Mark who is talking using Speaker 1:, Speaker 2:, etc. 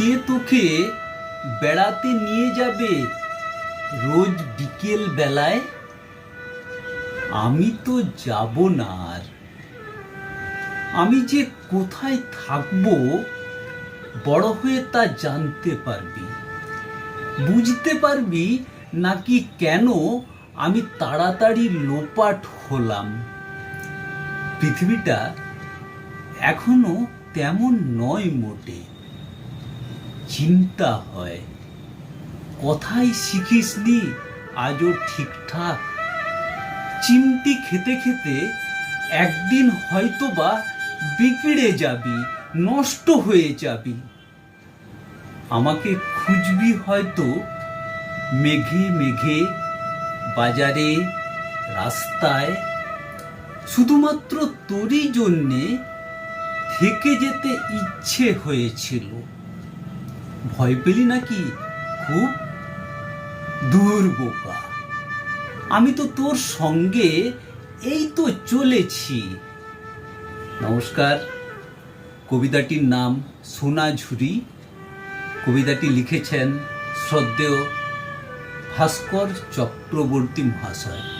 Speaker 1: কে তোকে বেড়াতে নিয়ে যাবে রোজ বিকেল বেলায়। আমি তো যাব না আর। আমি যে কোথায় থাকব, বড় হয়ে তা জানতে পারবি। বুঝতে পারবি নাকি কেন আমি তাড়াতাড়ি লোপাট হলাম। পৃথিবীটা এখনও তেমন নয় মোটে। চিন্তা হয়। কথাই শিখিসনি, আজও ঠিকঠাক। চিমটি খেতে খেতে একদিন হয়তোবা বিগড়ে যাবি, নষ্ট হয়ে যাবি। আমাকে খুঁজবি হয়তো মেঘে মেঘে, বাজারে, রাস্তায়। শুধুমাত্র তোরই জন্যে থেকে যেতে ইচ্ছে হয়েছিল। ভয় পেলি নাকি? খুব দূর বোকা আমি তো তোর সঙ্গে এই তো চলেছি। নমস্কার। কবিতাটির নাম সোনা ঝুরি। কবিতাটি লিখেছেন শ্রদ্ধেয় ভাস্কর চক্রবর্তী মহাশয়।